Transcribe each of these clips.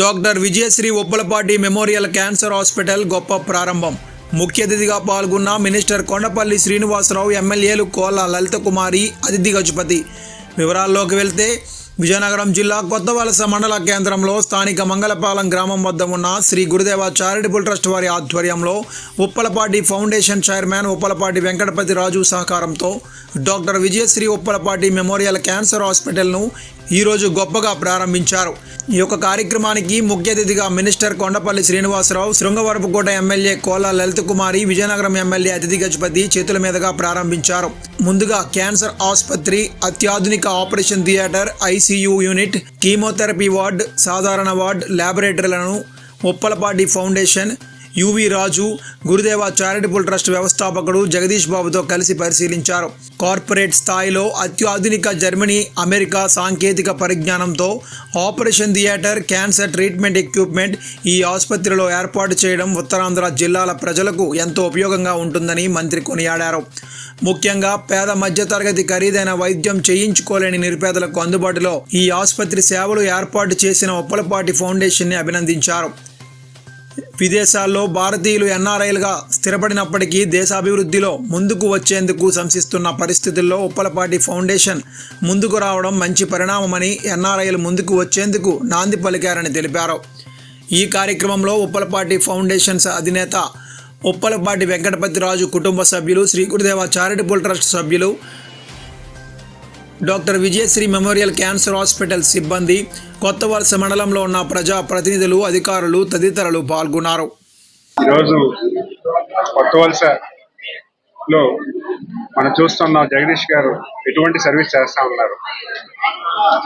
Doctor Vijayashree Uppalapati memorial cancer hospital గొప్ప ప్రారంభం. ముఖ్య అతిథిగా పాల్గొన్న మినిస్టర్ కొండపల్లి శ్రీనివాసరావు ఎమ్మెల్యేలు కోల లలిత కుమారి అతిథి గజపతి. వివరాల్లోకి వెళ్తే విజయనగరం జిల్లా కొత్తవలస మండల కేంద్రంలో స్థానిక మంగళపాలెం గ్రామం వద్ద ఉన్న శ్రీ గురుదేవ చారిటబుల్ ట్రస్ట్ వారి ఆధ్వర్యంలో ఉప్పలపాటి ఫౌండేషన్ చైర్మన్ ఉప్పలపాటి వెంకటపతి రాజు సహకారంతో doctor Vijayashree Uppalapati memorial cancer హాస్పిటల్ను ఈరోజు గొప్పగా ప్రారంభించారు. ఈ యొక్క కార్యక్రమానికి ముఖ్య అతిథిగా minister Kondapalli Srinivasarao Srungavarapukota MLA Kola Lalitha Kumari Vizianagaram MLA Aditi Gajapathi చేతుల మీదుగా ప్రారంభించారు. ముందుగా క్యాన్సర్ ఆసుపత్రి అత్యాధునిక operation theatre ICU unit chemotherapy ward సాధారణ ward ల్యాబొరేటరీలను Uppalapati foundation UV Raju Gurudeva charitable trust వ్యవస్థాపకుడు జగదీష్ బాబుతో కలిసి పరిశీలించారు. కార్పొరేట్ స్థాయిలో అత్యాధునిక జర్మనీ అమెరికా సాంకేతిక పరిజ్ఞానంతో operation theatre cancer treatment equipment ఈ ఆసుపత్రిలో ఏర్పాటు చేయడం ఉత్తరాంధ్ర జిల్లాల ప్రజలకు ఎంతో ఉపయోగంగా ఉంటుందని మంత్రి కొనియాడారు. ముఖ్యంగా పేద మధ్యతరగతి ఖరీదైన వైద్యం చేయించుకోలేని నిరుపేదలకు అందుబాటులో ఈ ఆసుపత్రి సేవలు ఏర్పాటు చేసిన ఉప్పలపాటి ఫౌండేషన్ని అభినందించారు. విదేశాల్లో భారతీయులు ఎన్ఆర్ఐలుగా స్థిరపడినప్పటికీ దేశాభివృద్ధిలో ముందుకు వచ్చేందుకు శంసిస్తున్న పరిస్థితుల్లో ఉప్పలపాటి ఫౌండేషన్ ముందుకు రావడం మంచి పరిణామమని ఎన్ఆర్ఐలు ముందుకు వచ్చేందుకు నాంది పలికారని తెలిపారు. ఈ కార్యక్రమంలో ఉప్పలపాటి ఫౌండేషన్స్ అధినేత ఉప్పలపాటి వెంకటపతి రాజు కుటుంబ సభ్యులు శ్రీ గురుదేవ చారిటబుల్ ట్రస్ట్ సభ్యులు doctor Vijayashree memorial cancer hospital సిబ్బంది కొత్త వలస మండలంలో ఉన్న ప్రజా ప్రతినిధులు అధికారులు తదితరులు పాల్గొన్నారు. ఈరోజు కొత్త వలసలో మనం చూస్తున్నాం జగదీష్ గారు ఎటువంటి సర్వీస్ చేస్తా ఉన్నారు.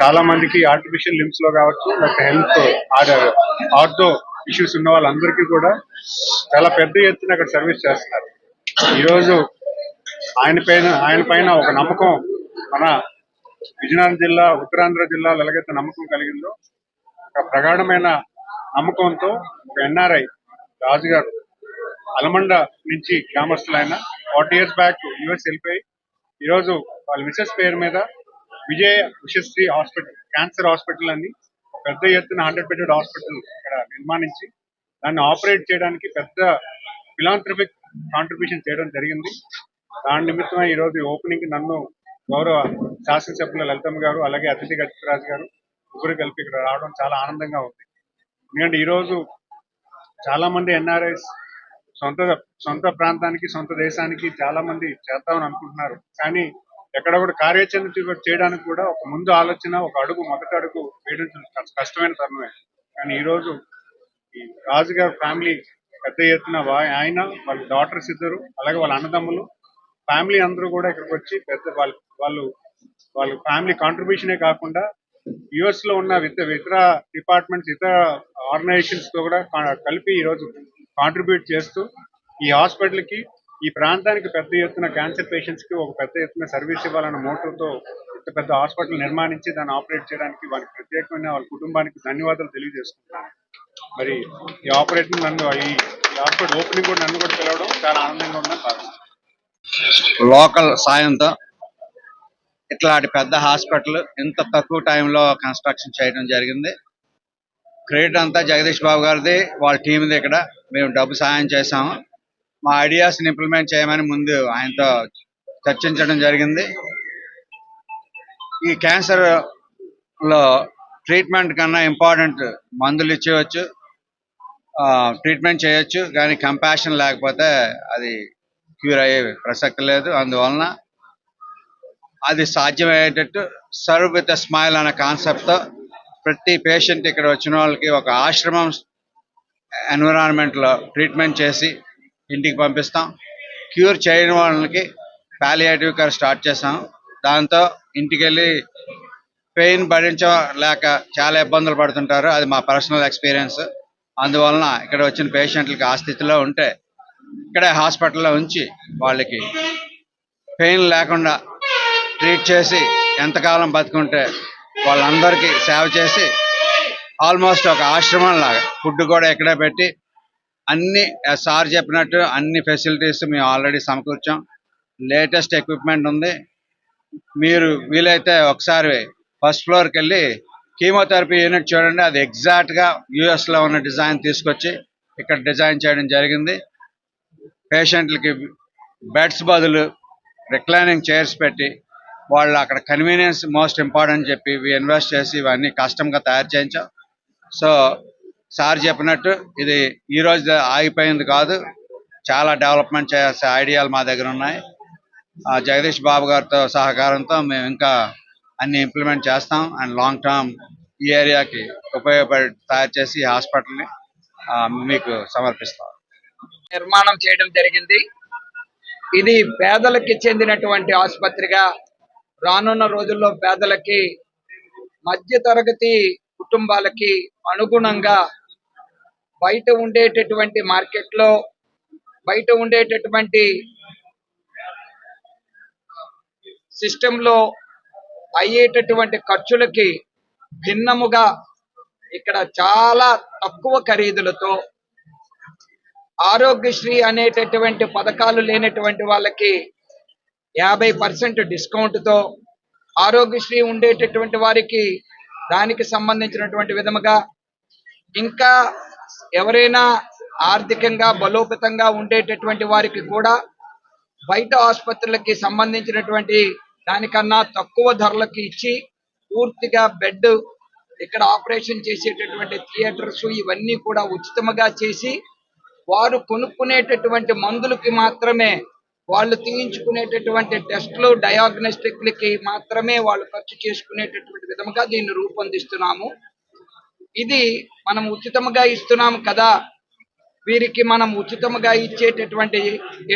చాలా మందికి ఆర్టిఫిషియల్ లిమ్స్లో కావచ్చు లేకపోతే హెల్త్ ఆర్థో ఇష్యూస్ ఉన్న వాళ్ళందరికీ కూడా చాలా పెద్ద ఎత్తున అక్కడ సర్వీస్ చేస్తున్నారు. ఈరోజు ఆయన పైన ఆయన పైన ఒక నమ్మకం మన విజయనగరం జిల్లా ఉత్తరాంధ్ర జిల్లాలో ఎలాగైతే నమ్మకం కలిగిందో ఒక ప్రగాఢమైన నమ్మకంతో ఒక ఎన్ఆర్ఐ రాజుగారు అలమండ నుంచి గ్రామస్తులైన ఫార్టీ ఇయర్స్ బ్యాక్ యుఎస్ వెళ్ళిపోయి ఈరోజు వాళ్ళ మిసెస్ పేరు మీద విజయ విషశ్రీ హాస్పిటల్ క్యాన్సర్ హాస్పిటల్ అని పెద్ద ఎత్తున హండ్రెడ్ బెడెడ్ హాస్పిటల్ ఇక్కడ నిర్మాణించి దాన్ని ఆపరేట్ చేయడానికి పెద్ద ఫిలాంథ్రఫిక్ కాంట్రిబ్యూషన్ చేయడం జరిగింది. దాని నిమిత్తమై ఈరోజు ఓపెనింగ్ నన్ను గౌరవ శాసనసభ్యుల లలితమ్మ గారు అలాగే అతిథి గజపతిరాజు గారు ముగ్గురు కలిపి ఇక్కడ రావడం చాలా ఆనందంగా ఉంది. ఎందుకంటే ఈరోజు చాలా మంది ఎన్ఆర్ఐస్ సొంత సొంత ప్రాంతానికి సొంత దేశానికి చాలా మంది చేద్దామని అనుకుంటున్నారు. కానీ ఎక్కడ కూడా కార్యాచరణ చేయడానికి కూడా ఒక ముందు ఆలోచన ఒక అడుగు మొదటి అడుగు వేయడం కష్టమైన తరుణమే. కానీ ఈ రోజు ఈ రాజుగారి ఫ్యామిలీ పెద్ద ఎత్తున ఆయన వాళ్ళ డాటర్స్ ఇద్దరు అలాగే వాళ్ళ అన్నదమ్ములు ఫ్యామిలీ అందరూ కూడా ఇక్కడికి వచ్చి పెద్ద వాళ్ళు వాళ్ళు వాళ్ళ ఫ్యామిలీ కాంట్రిబ్యూషనే కాకుండా యుఎస్లో ఉన్న ఇతర ఇతర డిపార్ట్మెంట్స్ ఇతర ఆర్గనైజేషన్స్తో కూడా కలిపి ఈ రోజు కాంట్రిబ్యూట్ చేస్తూ ఈ హాస్పిటల్కి ఈ ప్రాంతానికి పెద్ద ఎత్తున క్యాన్సర్ పేషెంట్స్కి ఒక పెద్ద ఎత్తున సర్వీస్ ఇవ్వాలన్న మోటోతో ఇంత పెద్ద హాస్పిటల్ నిర్మాణించి దాన్ని ఆపరేట్ చేయడానికి వారికి ప్రత్యేకమైన వాళ్ళ కుటుంబానికి ధన్యవాదాలు తెలియజేస్తున్నాను మరి ఈ ఆపరేషన్ నన్ను ఈ ఈ హాస్పిటల్ ఓపెనింగ్ కూడా నన్ను కూడా పిలవడం చాలా ఆనందంగా ఉందని భావిస్తున్నాను. లోకల్ సాయంతో ఇట్లాంటి పెద్ద హాస్పిటల్ ఇంత తక్కువ టైంలో కన్స్ట్రక్షన్ చేయడం జరిగింది. క్రెడిట్ అంతా జగదీష్ బాబు గారిది వాళ్ళ టీంది ఇక్కడ. మేము డబ్బు సాయం చేసాము మా ఐడియాస్ని ఇంప్లిమెంట్ చేయమని ముందు ఆయనతో చర్చించడం జరిగింది. ఈ క్యాన్సర్లో ట్రీట్మెంట్ కన్నా ఇంపార్టెంట్ మందులు ఇచ్చేయచ్చు. ట్రీట్మెంట్ చేయొచ్చు. కానీ కంపాషన్ లేకపోతే అది క్యూర్ అయ్యే ప్రసక్తి లేదు. అందువలన అది సాధ్యమయ్యేటట్టు సర్వ్ విత్ స్మైల్ అనే కాన్సెప్ట్తో ప్రతి పేషెంట్ ఇక్కడ వచ్చిన వాళ్ళకి ఒక ఆశ్రమం ఎన్విరాన్మెంట్లో ట్రీట్మెంట్ చేసి ఇంటికి పంపిస్తాం. క్యూర్ చేయని వాళ్ళకి పాలియేటివ్ కేర్ స్టార్ట్ చేసాం దాంతో ఇంటికి వెళ్ళి పెయిన్ భరించలేక చాలా ఇబ్బందులు పడుతుంటారు. అది మా పర్సనల్ ఎక్స్పీరియన్స్ అందువలన ఇక్కడ వచ్చిన పేషెంట్లకి ఆ స్థితిలో ఉంటే ఇక్కడే హాస్పిటల్లో ఉంచి వాళ్ళకి పెయిన్ లేకుండా ట్రీట్ చేసి ఎంతకాలం బతుకుంటే వాళ్ళందరికీ సేవ చేసి ఆల్మోస్ట్ ఒక ఆశ్రమం లాగా ఫుడ్ కూడా ఇక్కడే పెట్టి అన్ని సార్ చెప్పినట్టు అన్ని ఫెసిలిటీస్ మేము ఆల్రెడీ సమకూర్చాం. లేటెస్ట్ ఎక్విప్మెంట్ ఉంది. మీరు వీలైతే ఒకసారి ఫస్ట్ ఫ్లోర్కి వెళ్ళి కీమోథెరపీ యూనిట్ చూడండి. అది ఎగ్జాక్ట్గా యూఎస్లో ఉన్న డిజైన్ తీసుకొచ్చి ఇక్కడ డిజైన్ చేయడం జరిగింది. పేషెంట్లకి బెడ్స్ బదులు రిక్లైనింగ్ చైర్స్ పెట్టి వాళ్ళు అక్కడ కన్వీనియన్స్ మోస్ట్ ఇంపార్టెంట్ చెప్పి ఇవి ఇన్వెస్ట్ చేసి ఇవన్నీ కష్టంగా తయారు చేయించాం. సో సార్ చెప్పినట్టు ఇది ఈ రోజు ఆగిపోయింది కాదు. చాలా డెవలప్మెంట్ చేసే ఐడియాలు మా దగ్గర ఉన్నాయి. ఆ, జగదీష్ బాబు గారితో సహకారంతో మేము ఇంకా అన్ని ఇంప్లిమెంట్ చేస్తాం. అండ్ లాంగ్ టర్మ్ ఈ ఏరియాకి ఉపయోగపడి తయారు చేసి హాస్పిటల్ని మీకు సమర్పిస్తాం. నిర్మాణం చేయడం జరిగింది. ఇది పేదలకి చెందినటువంటి ఆసుపత్రిగా రానున్న రోజుల్లో పేదలకి మధ్య తరగతి కుటుంబాలకి అనుగుణంగా బయట ఉండేటటువంటి మార్కెట్లో బయట ఉండేటటువంటి సిస్టంలో అయ్యేటటువంటి ఖర్చులకి భిన్నముగా ఇక్కడ చాలా తక్కువ ఖరీదులతో ఆరోగ్యశ్రీ అనేటటువంటి పథకాలు లేనటువంటి వాళ్ళకి యాభై పర్సెంట్ డిస్కౌంట్తో ఆరోగ్యశ్రీ ఉండేటటువంటి వారికి దానికి సంబంధించినటువంటి విధముగా ఇంకా ఎవరైనా ఆర్థికంగా బలోపేతంగా ఉండేటటువంటి వారికి కూడా బయట ఆసుపత్రులకి సంబంధించినటువంటి దానికన్నా తక్కువ ధరలకు ఇచ్చి పూర్తిగా బెడ్ ఇక్కడ ఆపరేషన్ చేసేటటువంటి థియేటర్స్ ఇవన్నీ కూడా ఉచితముగా చేసి వారు కొనుక్కునేటటువంటి మందులకి మాత్రమే వాళ్ళు తీయించుకునేటటువంటి టెస్టులు డయాగ్నోస్టిక్లకి మాత్రమే వాళ్ళు ఖర్చు చేసుకునేటటువంటి విధముగా దీన్ని రూపొందిస్తున్నాము. ఇది మనం ఉచితముగా ఇస్తున్నాము కదా. వీరికి మనం ఉచితముగా ఇచ్చేటటువంటి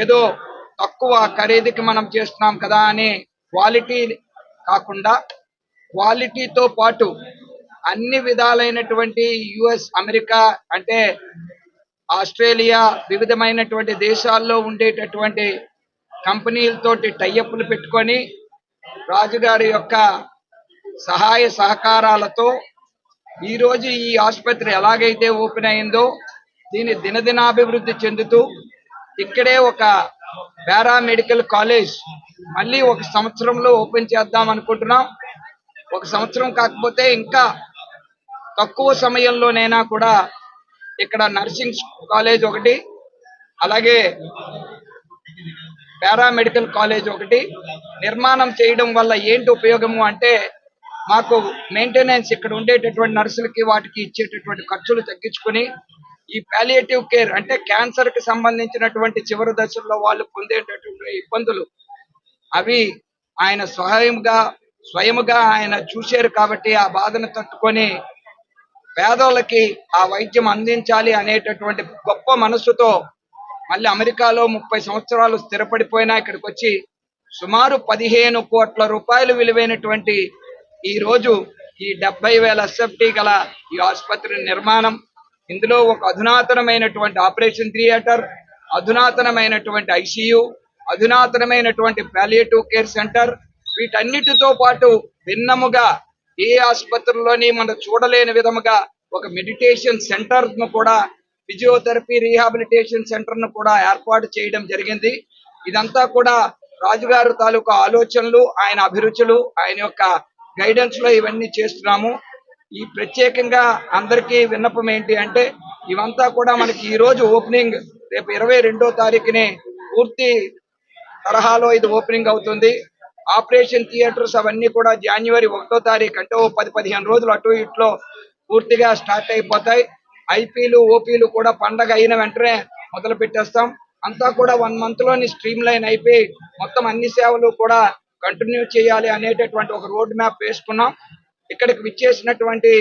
ఏదో తక్కువ ఖరీదుకి మనం చేస్తున్నాం కదా అనే క్వాలిటీ కాకుండా క్వాలిటీతో పాటు అన్ని విధాలైనటువంటి యుఎస్ అమెరికా అంటే ఆస్ట్రేలియా వివిధమైనటువంటి దేశాల్లో ఉండేటటువంటి కంపెనీలతోటి టైఅప్లు పెట్టుకొని రాజుగారి యొక్క సహాయ సహకారాలతో ఈరోజు ఈ ఆసుపత్రి ఎలాగైతే ఓపెన్ అయిందో దీని దినదినాభివృద్ధి చెందుతూ ఇక్కడే ఒక పారామెడికల్ కాలేజ్ మళ్ళీ ఒక సంవత్సరంలో ఓపెన్ చేద్దాం అనుకుంటున్నాం. ఒక సంవత్సరం కాకపోతే ఇంకా తక్కువ సమయంలోనైనా కూడా ఇక్కడ నర్సింగ్ కాలేజ్ ఒకటి అలాగే పారామెడికల్ కాలేజ్ ఒకటి. నిర్మాణం చేయడం వల్ల ఏంటి ఉపయోగము అంటే మాకు మెయింటెనెన్స్ ఇక్కడ ఉండేటటువంటి నర్సులకి వాటికి ఇచ్చేటటువంటి ఖర్చులు తగ్గించుకొని ఈ పాలియేటివ్ కేర్ అంటే క్యాన్సర్కి సంబంధించినటువంటి చివరి దశల్లో వాళ్ళు పొందేటటువంటి ఇబ్బందులు. అవి ఆయన స్వయంగా స్వయముగా ఆయన చూశారు కాబట్టి ఆ బాధను తట్టుకొని పేదోళ్ళకి ఆ వైద్యం అందించాలి అనేటటువంటి గొప్ప మనస్సుతో మళ్ళీ అమెరికాలో ముప్పై సంవత్సరాలు స్థిరపడిపోయినా ఇక్కడికి వచ్చి సుమారు పదిహేను కోట్ల రూపాయలు విలువైనటువంటి ఈ రోజు ఈ డెబ్బై వేల ఎస్ఎఫ్టీ గల ఈ ఆసుపత్రి నిర్మాణం. ఇందులో ఒక అధునాతనమైనటువంటి ఆపరేషన్ థియేటర్ అధునాతనమైనటువంటి ఐసీయు అధునాతనమైనటువంటి పాలియేటివ్ కేర్ సెంటర్. వీటన్నిటితో పాటు భిన్నముగా ఏ ఆసుపత్రిలోని మనం చూడలేని విధముగా ఒక మెడిటేషన్ సెంటర్ను కూడా ఫిజియోథెరపీ రీహాబిలిటేషన్ సెంటర్ను కూడా ఏర్పాటు చేయడం జరిగింది. ఇదంతా కూడా రాజుగారు తాలూకా ఆలోచనలు ఆయన అభిరుచులు ఆయన యొక్క గైడెన్స్లో ఇవన్నీ చేస్తున్నాము. ఈ ప్రత్యేకంగా అందరికీ విన్నపం ఏంటి అంటే ఇవంతా కూడా మనకి ఈ రోజు ఓపెనింగ్ రేపు ఇరవై రెండో తారీఖునే పూర్తి తరహాలో ఇది ఓపెనింగ్ అవుతుంది. ఆపరేషన్ థియేటర్స్ అవన్నీ కూడా జనవరి ఒకటో తారీఖు అంటే ఓ పది పదిహేను రోజులు అటు ఇట్లో పూర్తిగా స్టార్ట్ అయిపోతాయి. ఐపీలు ఓపీలు కూడా పండగ అయిన వెంటనే మొదలు పెట్టేస్తాం. అంతా కూడా వన్ మంత్లోని స్ట్రీమ్ లైన్ అయిపోయి మొత్తం అన్ని సేవలు కూడా కంటిన్యూ చేయాలి అనేటటువంటి ఒక రోడ్ మ్యాప్ వేసుకున్నాం. ఇక్కడికి విచ్చేసినటువంటి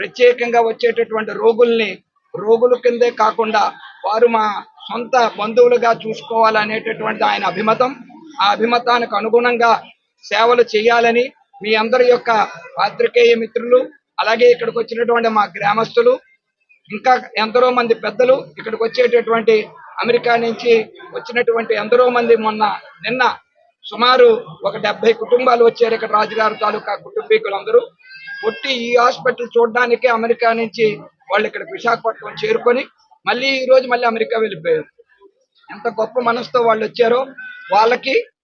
ప్రత్యేకంగా వచ్చేటటువంటి రోగుల్ని రోగుల కిందే కాకుండా వారు మా సొంత బంధువులుగా చూసుకోవాలనేటటువంటి ఆయన అభిమతం. ఆ అభిమతానికి అనుగుణంగా సేవలు చేయాలని మీ అందరి యొక్క పాత్రికేయ మిత్రులు అలాగే ఇక్కడికి వచ్చినటువంటి మా గ్రామస్తులు ఇంకా ఎందరో మంది పెద్దలు ఇక్కడికి వచ్చేటటువంటి అమెరికా నుంచి వచ్చినటువంటి ఎందరో మంది మొన్న నిన్న సుమారు ఒక డెబ్బై కుటుంబాలు వచ్చారు ఇక్కడ రాజుగారు తాలూకా కుటుంబీకులందరూ. కొట్టి ఈ హాస్పిటల్ చూడడానికి అమెరికా నుంచి వాళ్ళు ఇక్కడ విశాఖపట్నం చేరుకొని మళ్ళీ ఈ రోజు మళ్ళీ అమెరికా వెళ్ళిపోయారు. ఎంత గొప్ప మనసుతో వాళ్ళు వచ్చారో వాళ్ళకి